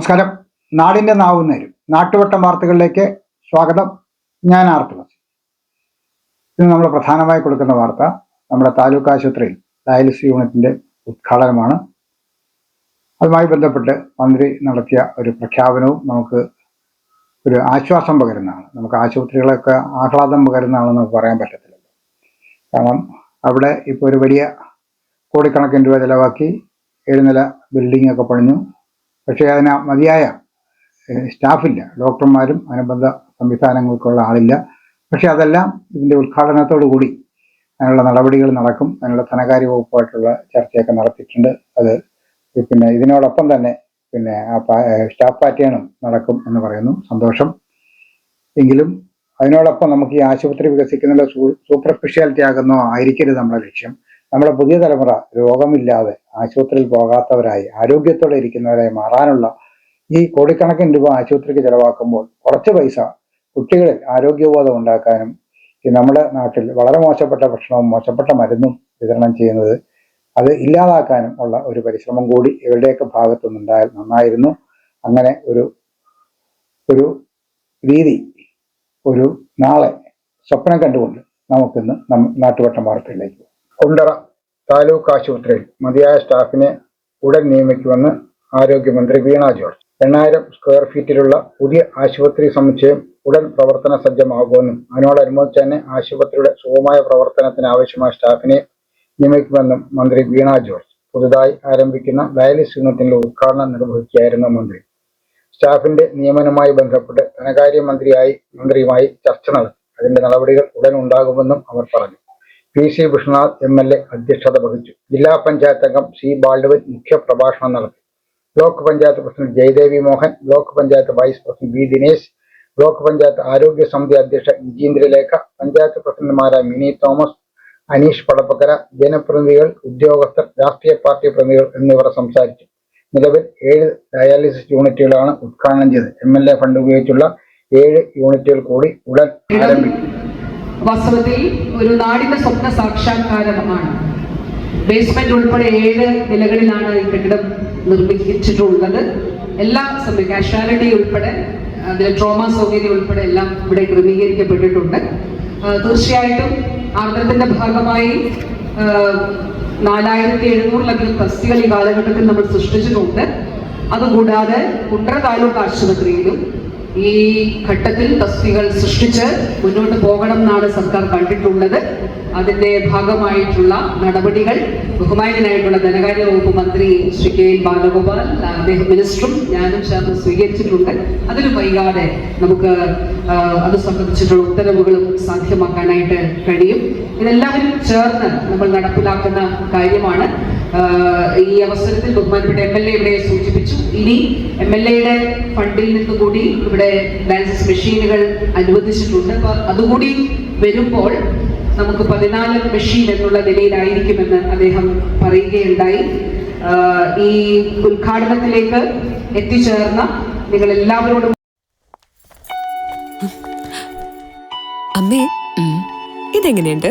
നമസ്കാരം. നാടിന്റെ നാവുന്നേരും നാട്ടുവട്ടം വാർത്തകളിലേക്ക് സ്വാഗതം. ഞാൻ ആർത്തുളസി ഇന്ന് നമ്മൾ പ്രധാനമായി കൊടുക്കുന്ന വാർത്ത നമ്മുടെ താലൂക്ക് ആശുപത്രിയിൽ ഡയാലിസിസ് യൂണിറ്റിന്റെ ഉദ്ഘാടനമാണ്. അതുമായി ബന്ധപ്പെട്ട് മന്ത്രി നടത്തിയ ഒരു പ്രഖ്യാപനവും നമുക്ക് ഒരു ആശ്വാസം പകരുന്നതാണ്. നമുക്ക് ആശുപത്രികളൊക്കെ ആഹ്ലാദം പകരുന്നതാണെന്ന് നമുക്ക് പറയാൻ പറ്റത്തില്ല. കാരണം അവിടെ ഇപ്പോൾ ഒരു വലിയ കോടിക്കണക്കിന് രൂപ ചിലവാക്കി ഏഴുനില ബിൽഡിംഗ് ഒക്കെ പണിഞ്ഞു. പക്ഷേ അതിന് മതിയായ സ്റ്റാഫില്ല. ഡോക്ടർമാരും അനുബന്ധ സംവിധാനങ്ങൾക്കുള്ള ആളില്ല. പക്ഷെ അതെല്ലാം ഇതിന്റെ ഉദ്ഘാടനത്തോടു കൂടി അതിനുള്ള നടപടികൾ നടക്കും. അതിനുള്ള ധനകാര്യ വകുപ്പായിട്ടുള്ള ചർച്ചയൊക്കെ നടത്തിയിട്ടുണ്ട്. അത് പിന്നെ ഇതിനോടൊപ്പം തന്നെ പിന്നെ ആ സ്റ്റാഫ് പാറ്റേണും നടക്കും എന്ന് പറയുന്നു. സന്തോഷം. എങ്കിലും അതിനോടൊപ്പം നമുക്ക് ഈ ആശുപത്രി വികസിക്കുന്ന സൂപ്പർ സ്പെഷ്യാലിറ്റി ആകുന്നോ ആയിരിക്കരുത് നമ്മുടെ ലക്ഷ്യം. നമ്മുടെ പുതിയ തലമുറ രോഗമില്ലാതെ ആശുപത്രിയിൽ പോകാത്തവരായി ആരോഗ്യത്തോടെ ഇരിക്കുന്നവരായി മാറാനുള്ള ഈ കോടിക്കണക്കിന് രൂപ ആശുപത്രിക്ക് ചെലവാക്കുമ്പോൾ കുറച്ച് പൈസ കുട്ടികളിൽ ആരോഗ്യബോധം ഉണ്ടാക്കാനും ഈ നമ്മുടെ നാട്ടിൽ വളരെ മോശപ്പെട്ട ഭക്ഷണവും മോശപ്പെട്ട മരുന്നും വിതരണം ചെയ്യുന്നത് അത് ഇല്ലാതാക്കാനും ഉള്ള ഒരു പരിശ്രമം കൂടി ഇവരുടെയൊക്കെ ഭാഗത്തുനിന്നുണ്ടായാൽ നന്നായിരുന്നു അങ്ങനെ ഒരു ഒരു രീതി ഒരു നാളെ സ്വപ്നം കണ്ടുകൊണ്ട് നമുക്കിന്ന് നാട്ടുവട്ടം വാർത്തയിലേക്ക്. കുണ്ടറ താലൂക്ക് ആശുപത്രിയിൽ മതിയായ സ്റ്റാഫിനെ ഉടൻ നിയമിക്കുമെന്ന് ആരോഗ്യമന്ത്രി വീണ ജോർജ്. എണ്ണായിരം സ്ക്വയർ ഫീറ്റിലുള്ള പുതിയ ആശുപത്രി സമുച്ചയം ഉടൻ പ്രവർത്തന സജ്ജമാകുമെന്നും അതിനോടനുബന്ധിച്ച് തന്നെ ആശുപത്രിയുടെ സുഖമായ പ്രവർത്തനത്തിന് ആവശ്യമായ സ്റ്റാഫിനെ നിയമിക്കുമെന്നും മന്ത്രി വീണ ജോർജ് പുതുതായി ആരംഭിക്കുന്ന ഡയാലിസിസ് യൂണിറ്റിന്റെ ഉദ്ഘാടനം നിർവഹിക്കുകയായിരുന്നു മന്ത്രി. സ്റ്റാഫിന്റെ നിയമനവുമായി ബന്ധപ്പെട്ട് ധനകാര്യമന്ത്രിയായി മന്ത്രിയുമായി ചർച്ച നടത്തി. അതിന്റെ നടപടികൾ ഉടൻ ഉണ്ടാകുമെന്നും അവർ പറഞ്ഞു. P C Vishnunath M L A അധ്യക്ഷത വഹിച്ചു. ജില്ലാ പഞ്ചായത്ത് അംഗം സി ബാൽഡവൻ മുഖ്യപ്രഭാഷണം നടത്തി. Block panchayat president Jayadevi Mohan block panchayat vice president V Dinesh block panchayat ആരോഗ്യ സമിതി അധ്യക്ഷ വിജീന്ദ്രലേഖ പഞ്ചായത്ത് പ്രസിഡന്റുമാരായ മിനി തോമസ് അനീഷ് പടപ്പക്കര ജനപ്രതിനിധികൾ ഉദ്യോഗസ്ഥർ രാഷ്ട്രീയ പാർട്ടി പ്രതിനിധികൾ എന്നിവർ സംസാരിച്ചു. നിലവിൽ ഏഴ് ഡയാലിസിസ് യൂണിറ്റുകളാണ് ഉദ്ഘാടനം ചെയ്തത്. എം എൽ എ ഫണ്ട് ഉപയോഗിച്ചുള്ള ഏഴ് യൂണിറ്റുകൾ കൂടി ഉടൻ ആരംഭിക്കും. വാസ്തവത്തിൽ ഒരു നാടിന്റെ സ്വപ്ന സാക്ഷാത്കാരമാണ്. ബേസ്മെന്റ് ഉൾപ്പെടെ ഏഴ് നിലകളിലാണ് ഈ കെട്ടിടം നിർമ്മിച്ചിട്ടുള്ളത്. എല്ലാ കാഷ്വാലിറ്റി ഉൾപ്പെടെ അതിലെ ട്രോമ സൗകര്യം ഉൾപ്പെടെ എല്ലാം ഇവിടെ ക്രമീകരിക്കപ്പെട്ടിട്ടുണ്ട്. തീർച്ചയായിട്ടും ആർദ്രത്തിന്റെ ഭാഗമായി നാലായിരത്തി എഴുന്നൂറിലധികം തസ്തികൾ ഈ കാലഘട്ടത്തിൽ നമ്മൾ സൃഷ്ടിച്ചിട്ടുണ്ട്. അതുകൂടാതെ കുണ്ട്ര താലൂക്ക് ആശുപത്രിയിലും ഈ ഘട്ടത്തിൽ തസ്തികൾ സൃഷ്ടിച്ച് മുന്നോട്ട് പോകണം എന്നാണ് സർക്കാർ കണ്ടിട്ടുള്ളത്. അതിന്റെ ഭാഗമായിട്ടുള്ള നടപടികൾ ബഹുമാനായിട്ടുള്ള ധനകാര്യ വകുപ്പ് മന്ത്രി ശ്രീ കെ എൻ ബാലഗോപാൽ അദ്ദേഹം മിനിസ്റ്ററും ഞാനും ചേർന്ന് സ്വീകരിച്ചിട്ടുണ്ട്. അതിന് വൈകാതെ നമുക്ക് അത് സംബന്ധിച്ചിട്ടുള്ള ഉത്തരവുകളും സാധ്യമാക്കാനായിട്ട് കഴിയും. ഇതെല്ലാവരും ചേർന്ന് നമ്മൾ നടപ്പിലാക്കുന്ന കാര്യമാണ്. ഈ അവസരത്തിൽ ബഹുമാനപ്പെട്ട എം എൽ എ ഇവിടെ സൂചിപ്പിച്ചു. ഇനി എം എൽ എയുടെ ഫണ്ടിൽ നിന്ന് കൂടി ഇവിടെ ഡാൻസസ് മെഷീനുകൾ അനുവദിച്ചിട്ടുണ്ട്. അപ്പൊ അതുകൂടി വരുമ്പോൾ നമുക്ക് പതിനാല് മെഷീൻ എന്നുള്ള നിലയിലായിരിക്കുമെന്ന് അദ്ദേഹം പറയുകയുണ്ടായി. ഈ ഉദ്ഘാടനത്തിലേക്ക് എത്തിച്ചേർന്ന നിങ്ങൾ എല്ലാവരോടും അമ്മേ ഇതെങ്ങനെയുണ്ട്?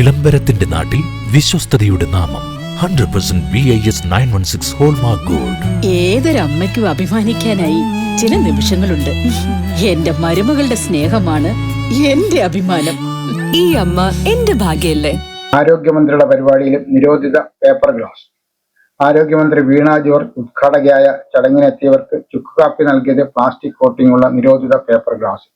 വിളംബരത്തിന്റെ നാട്ടിൽ വിശ്വസ്തയുടെ നാമം. Hundred percent V I S nine one six hallmark gold ഏതൊരമ്മയ്ക്കും അഭിമാനിക്കാനായി ചില നിമിഷങ്ങളുണ്ട്. എന്റെ മരുമകളുടെ സ്നേഹമാണ് എന്റെ അഭിമാനം. ഈ അമ്മ എന്റെ ഭാഗ്യല്ലേ? ആരോഗ്യമന്ത്രിയുടെ പരിപാടിയിലും നിരോധിത പേപ്പർ ഗ്ലാസ് ആരോഗ്യമന്ത്രി വീണ ജോർജ് ഉദ്ഘാടകയായ ചടങ്ങിനെത്തിയവർക്ക് ചുക്കുകാപ്പി നൽകിയത് പ്ലാസ്റ്റിക് കോട്ടിംഗ് ഉള്ള നിരോധിത പേപ്പർ ഗ്ലാസ്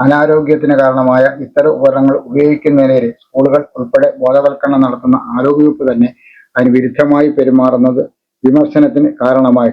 അനാരോഗ്യത്തിന് കാരണമായ ഇത്തരം ഉപകരണങ്ങൾ ഉപയോഗിക്കുന്നതിനെതിരെ സ്കൂളുകൾ ഉൾപ്പെടെ ബോധവൽക്കരണം നടത്തുന്ന ആരോഗ്യവകുപ്പ് തന്നെ അതിന് വിരുദ്ധമായി പെരുമാറുന്നത് വിമർശനത്തിന് കാരണമായി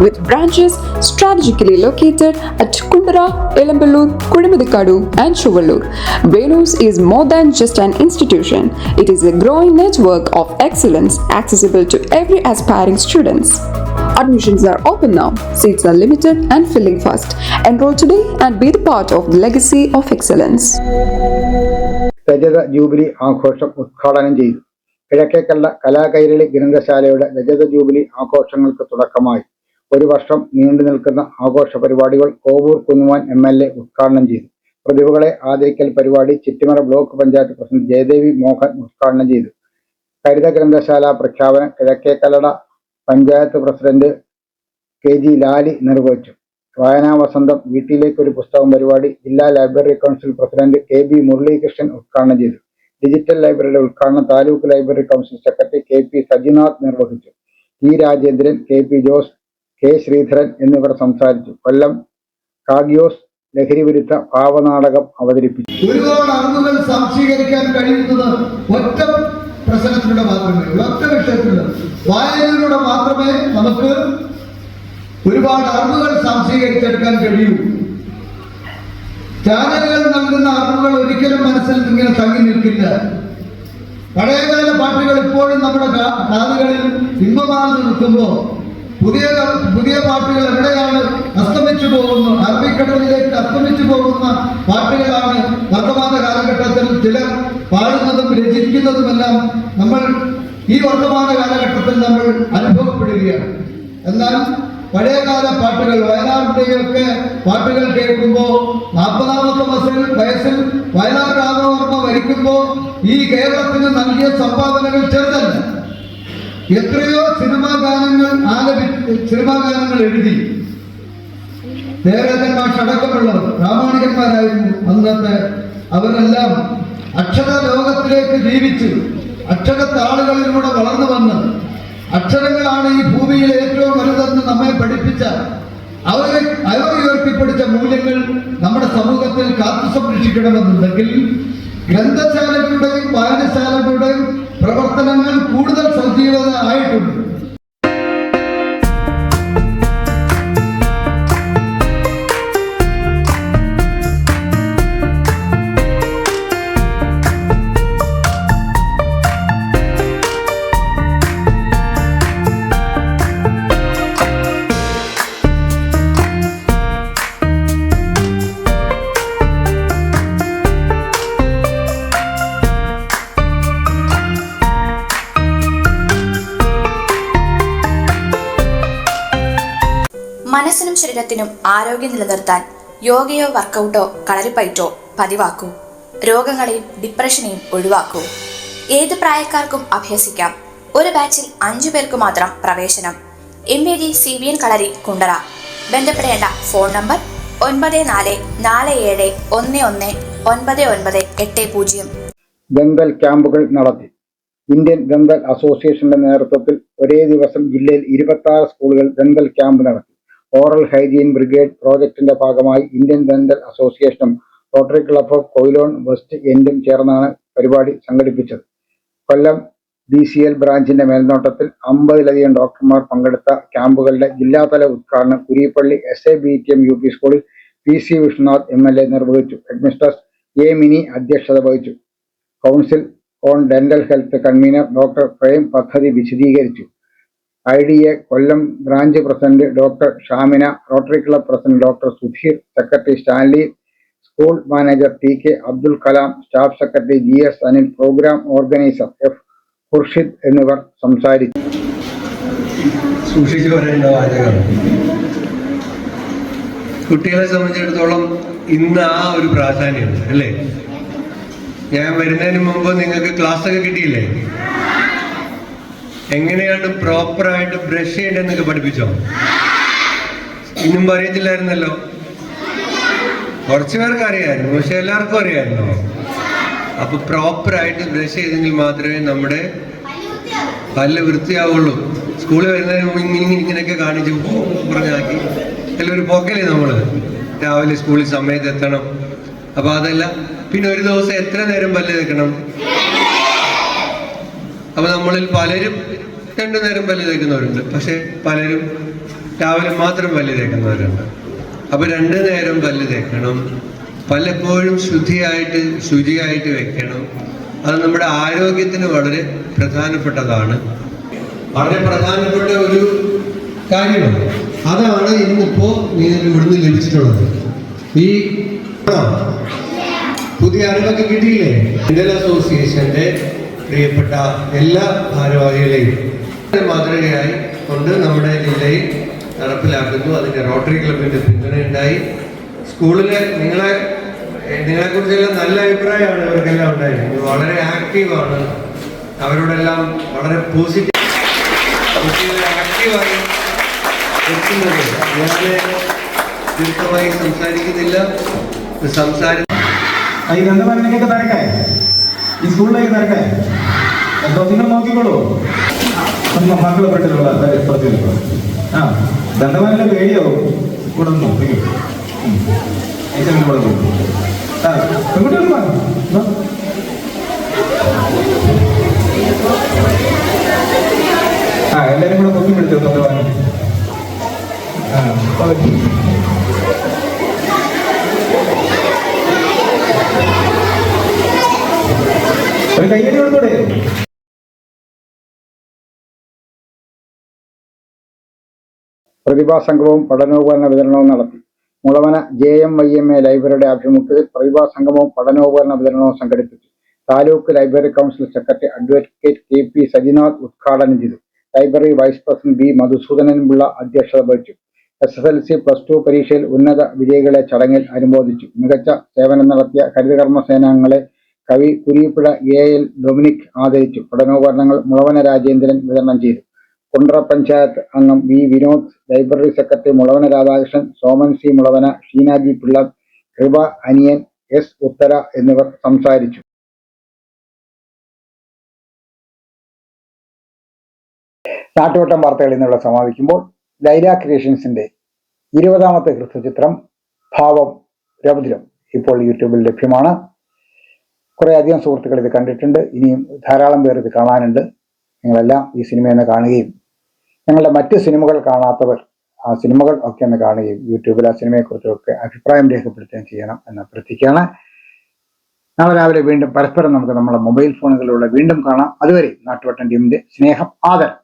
with branches strategically located at Kundara, Elamballur, Kudimuthikadu, and Chuvallur. Venus is more than just an institution. It is a growing network of excellence accessible to every aspiring students. Admissions are open now. Seats are limited and filling fast. Enroll today and be the part of the legacy of excellence. രജത jubilee ആഘോഷം ഉദ്ഘാടനം ചെയ്തു കിഴക്കേക്കല്ല കലാകൈരളി ഗ്രന്ഥശാലയുടെ രജത jubilee ആഘോഷങ്ങൾക്ക് തുടക്കമായി ഒരു വർഷം നീണ്ടു നിൽക്കുന്ന ആഘോഷ പരിപാടികൾ Kovoor Kunjumon M L A ഉദ്ഘാടനം ചെയ്തു. പ്രതിഭകളെ ആദരിക്കൽ പരിപാടി ചിറ്റിമറ ബ്ലോക്ക് പഞ്ചായത്ത് പ്രസിഡന്റ് ജയദേവി മോഹൻ ഉദ്ഘാടനം ചെയ്തു. ഹരിത ഗ്രന്ഥശാല പ്രഖ്യാപനം Kizhakkekallada panchayat president K G Lali നിർവഹിച്ചു. വായനാ വസന്തം വീട്ടിലേക്ക് ഒരു പുസ്തകം പരിപാടി ജില്ലാ library council president K B Muraleekrishnan ഉദ്ഘാടനം ചെയ്തു. ഡിജിറ്റൽ ലൈബ്രറിയുടെ ഉദ്ഘാടനം taluk library council secretary K P Sajinath നിർവഹിച്ചു. T Rajendran K P Jose K Sreedharan എന്നിവർ സംസാരിച്ചു. കൊല്ലം കാഗ്യോസ് ലഹരി വിരുദ്ധ ഭാവനാടകം അവതരിപ്പിച്ചു. ഒരുപാട് അറിവുകൾ സാംശീകരിക്കാൻ കഴിയുന്നത് ഒറ്റ പ്രശ്നത്തിലൂടെ മാത്രമേ ഒറ്റ വിഷയത്തിലൂടെ വായനയിലൂടെ മാത്രമേ നമുക്ക് ഒരുപാട് അറിവുകൾ സാക്ഷീകരിച്ചെടുക്കാൻ കഴിയൂ. ചാനലുകൾ നൽകുന്ന അറിവുകൾ ഒരിക്കലും മനസ്സിൽ ഇങ്ങനെ തങ്ങി നിൽക്കില്ല. പഴയകാല പാട്ടുകൾ ഇപ്പോഴും നമ്മുടെ കാതുകളിൽ ഇമ്പമാർന്ന് നിൽക്കുമ്പോൾ പുതിയ പുതിയ പാട്ടുകൾ എവിടെയാണ് അസ്തമിച്ചു പോകുന്നത് അറബിക്കടലിലേക്ക് അസ്തമിച്ചു പോകുന്ന പാട്ടുകളാണ് വർത്തമാന കാലഘട്ടത്തിൽ ചിലർ പാടുന്നതും രചിക്കുന്നതുമെല്ലാം നമ്മൾ ഈ വർത്തമാന കാലഘട്ടത്തിൽ നമ്മൾ അനുഭവപ്പെടുകയാണ്. എന്നാൽ പഴയകാല പാട്ടുകൾ വയനാടിന്റെയൊക്കെ പാട്ടുകൾ കേൾക്കുമ്പോൾ നാൽപ്പതാമത്തെ വയസ്സിൽ വയസ്സിൽ വയനാട് രാമവർമ്മ വരിക്കുമ്പോൾ ഈ കേരളത്തിന് നൽകിയ സംഭാവനകൾ ചെറുതല്ല. എത്രയോ സിനിമാ ഗാനങ്ങൾ ആലപി സിനിമാ ഗാനങ്ങൾ എഴുതി. നേരത്തെ മാഷ് അടക്കമുള്ളവർ പ്രാമാണികന്മാരായിരുന്നു അന്നത്തെ. അവരെല്ലാം അക്ഷര ലോകത്തിലേക്ക് ജീവിച്ചു അക്ഷരത്താളുകളിലൂടെ വളർന്നു വന്ന് അക്ഷരങ്ങളാണ് ഈ ഭൂമിയിൽ ഏറ്റവും വലുതെന്ന് നമ്മെ പഠിപ്പിച്ച അവരെ അവർ ഉയർത്തിപ്പിടിച്ച മൂല്യങ്ങൾ നമ്മുടെ സമൂഹത്തിൽ കാത്തു സംരക്ഷിക്കണമെന്നുണ്ടെങ്കിൽ ഗ്രന്ഥശാലകളുടെയും വായനശാലകളുടെയും പ്രവർത്തനങ്ങൾ കൂടുതൽ സജീവത ആയിട്ടുണ്ട്. ശരീരത്തിനും ആരോഗ്യം നിലനിർത്താൻ യോഗയോ വർക്കൗട്ടോ കളരിപ്പയറ്റോ പതിവാക്കൂ. രോഗങ്ങളെയും ഡിപ്രഷനെയും ഒഴിവാക്കൂ. ഏത് പ്രായക്കാർക്കും അഭ്യസിക്കാം. ഒരു ബാച്ചിൽ അഞ്ചു പേർക്ക് മാത്രം പ്രവേശനം. M A G C B N kalari Kundara. ബന്ധപ്പെടേണ്ട ഫോൺ നമ്പർ ഒൻപത് നാല് നാല് ഏഴ് ഒന്ന് ഒന്ന് ഒൻപത് ഒൻപത് എട്ട് പൂജ്യം. ദന്തൽ ക്യാമ്പുകൾ നടത്തി. ഇന്ത്യൻ ദന്തൽ അസോസിയേഷന്റെ നേതൃത്വത്തിൽ ഒരേ ദിവസം ജില്ലയിൽ ഇരുപത്തി സ്കൂളുകൾ ദന്തൽ ക്യാമ്പ് നടത്തി. ഓറൽ ഹൈജീൻ ബ്രിഗേഡ് പ്രോജക്ടിന്റെ ഭാഗമായി ഇന്ത്യൻ ദന്തൽ അസോസിയേഷനും rotary club of Quilon west എൻഡും ചേർന്നാണ് പരിപാടി സംഘടിപ്പിച്ചത്. കൊല്ലം ബി സി എൽ ബ്രാഞ്ചിന്റെ മേൽനോട്ടത്തിൽ അമ്പതിലധികം ഡോക്ടർമാർ പങ്കെടുത്ത ക്യാമ്പുകളുടെ ജില്ലാതല ഉദ്ഘാടനം Kurippally S A B T M U P സ്കൂളിൽ P C Vishnunath M L A നിർവഹിച്ചു. ഹെഡ്മിസ്റ്റർ എ മിനി അധ്യക്ഷത വഹിച്ചു. Council on dental health convener doctor Prem പദ്ധതി വിശദീകരിച്ചു. I D A Kollam branch president doctor Shamina rotary club president doctor Sudheer secretary Stanley school manager T K Abdul Kalam staff secretary G S Anil program organiser F Khurshid എന്നിവർ സംസാരിച്ചു. കുട്ടികളെ സംബന്ധിച്ചിടത്തോളം ഇന്ന് ആ ഒരു പ്രാധാന്യം അല്ലേ? ഞാൻ വരുന്നതിന് മുമ്പ് നിങ്ങൾക്ക് ക്ലാസ് ഒക്കെ കിട്ടിയില്ലേ? എങ്ങനെയാണ് പ്രോപ്പറായിട്ട് ബ്രഷ് ചെയ്യേണ്ടതെന്നൊക്കെ പഠിപ്പിച്ചോ? ഇന്നും അറിയത്തില്ലായിരുന്നല്ലോ കുറച്ചു പേർക്ക് അറിയായിരുന്നു പക്ഷെ എല്ലാവർക്കും അറിയായിരുന്നോ. അപ്പൊ പ്രോപ്പറായിട്ട് ബ്രഷ് ചെയ്തെങ്കിൽ മാത്രമേ നമ്മുടെ പല്ല് വൃത്തിയാവുള്ളൂ. സ്കൂളിൽ വരുന്നതിന് മുമ്പ് ഇങ്ങനെ ഇങ്ങനെയൊക്കെ കാണിച്ച് പറഞ്ഞാക്കി. എല്ലാവരും പോക്കലേ നമ്മൾ? രാവിലെ സ്കൂളിൽ സമയത്ത് എത്തണം. അപ്പൊ അതല്ല പിന്നെ ഒരു ദിവസം എത്ര നേരം പല്ല് തേക്കണം? അപ്പൊ നമ്മളിൽ പലരും രണ്ടു നേരം പല്ല് തേക്കുന്നവരുണ്ട്. പക്ഷെ പലരും രാവിലെ മാത്രം പല്ല് തേക്കുന്നവരുണ്ട്. അപ്പൊ രണ്ടു നേരം പല്ല് തേക്കണം. പലപ്പോഴും ശുദ്ധിയായിട്ട് ശുചിയായിട്ട് വെക്കണം. അത് നമ്മുടെ ആരോഗ്യത്തിന് വളരെ പ്രധാനപ്പെട്ടതാണ്. വളരെ പ്രധാനപ്പെട്ട ഒരു കാര്യമാണ്. അതാണ് ഇന്നിപ്പോ ഇവിടുന്ന് ലഭിച്ചിട്ടുള്ളത്. ഈ പുതിയ അറിവൊക്കെ കിട്ടിയില്ലേ? അസോസിയേഷന്റെ പ്രിയപ്പെട്ട എല്ലാ ഭാരവാഹികളെയും മാതൃകയായി കൊണ്ട് നമ്മുടെ ജില്ലയിൽ നടപ്പിലാക്കുന്നു. അതിന് റോട്ടറി ക്ലബിന്റെ പിന്തുണയുണ്ടായി സ്കൂളിലെ നിങ്ങളെ നിങ്ങളെ കുറിച്ചെല്ലാം നല്ല അഭിപ്രായമാണ് ഇവർക്കെല്ലാം ഉണ്ടായിരുന്നത് വളരെ ആക്റ്റീവാണ് അവരോടെല്ലാം വളരെ പോസിറ്റീവ് ആക്റ്റീവായി ഞാൻ സംസാരിക്കുന്നില്ല. സംസാരി ഈ സ്കൂളിലേക്ക് തരട്ടെ എന്തോ നിങ്ങൾ നോക്കിക്കോളൂ. മക്കളെ പെട്ടിലുള്ള പ്രത്യേകം ആ ബന്ധമാരിലെ പേടിയാവും നോക്കി. നോക്കിക്കോ കൂടെ നോക്കും. ആ പെൺകുട്ടികൾ പ്രതിഭാസംഗമവും പഠനോപകരണ വിതരണവും നടത്തി. Mulavana J M Y M A ലൈബ്രറിയുടെ ആഭിമുഖ്യത്തിൽ പ്രതിഭാസംഗമവും പഠനോപകരണ വിതരണവും സംഘടിപ്പിച്ചു. Taluk library council secretary advocate K P Sajinath ഉദ്ഘാടനം ചെയ്തു. Library vice president B Madhusoodanan Pillai അധ്യക്ഷത വഹിച്ചു. S S L C plus two പരീക്ഷയിൽ ഉന്നത വിജയികളെ ചടങ്ങിൽ അനുമോദിച്ചു. മികച്ച സേവനം നടത്തിയ ഹരിതകർമ്മ സേനാംഗങ്ങളെ കവി കുരിപ്പുഴ എ എൽ ഡൊമിനിക് ആദരിച്ചു. പഠനോപകരണങ്ങൾ മുളവന രാജേന്ദ്രൻ വിതരണം ചെയ്തു. കുണ്ട്ര പഞ്ചായത്ത് അംഗം V Vinod library secretary Mulavana Radhakrishnan Soman C Mulavana Sheenaji Pillai Kripa Aniyan S ഉത്തര എന്നിവർ സംസാരിച്ചു. നാട്ടുവട്ടം വാർത്തകൾ ഇന്നിവിടെ സമാപിക്കുമ്പോൾ ലൈല ക്രിയേഷൻസിന്റെ ഇരുപതാമത്തെ ഹൃസ്വചിത്രം ഭാവം രൗദ്രം ഇപ്പോൾ യൂട്യൂബിൽ ലഭ്യമാണ്. കുറെ അധികം സുഹൃത്തുക്കൾ ഇത് കണ്ടിട്ടുണ്ട്. ഇനിയും ധാരാളം പേർ ഇത് കാണാനുണ്ട്. നിങ്ങളെല്ലാം ഈ സിനിമയെന്ന് കാണുകയും ഞങ്ങളുടെ മറ്റ് സിനിമകൾ കാണാത്തവർ ആ സിനിമകൾ ഒക്കെ ഒന്ന് കാണുകയും യൂട്യൂബിൽ ആ സിനിമയെക്കുറിച്ചൊക്കെ അഭിപ്രായം രേഖപ്പെടുത്തുകയും ചെയ്യണം എന്ന് അഭ്യർത്ഥിക്കുകയാണ് നാളെ രാവിലെ വീണ്ടും പരസ്പരം നമുക്ക് നമ്മുടെ മൊബൈൽ ഫോണുകളിലൂടെ വീണ്ടും കാണാം. അതുവരെ നാട്ടുവട്ടൻ ടീമിന്റെ സ്നേഹം ആദരം.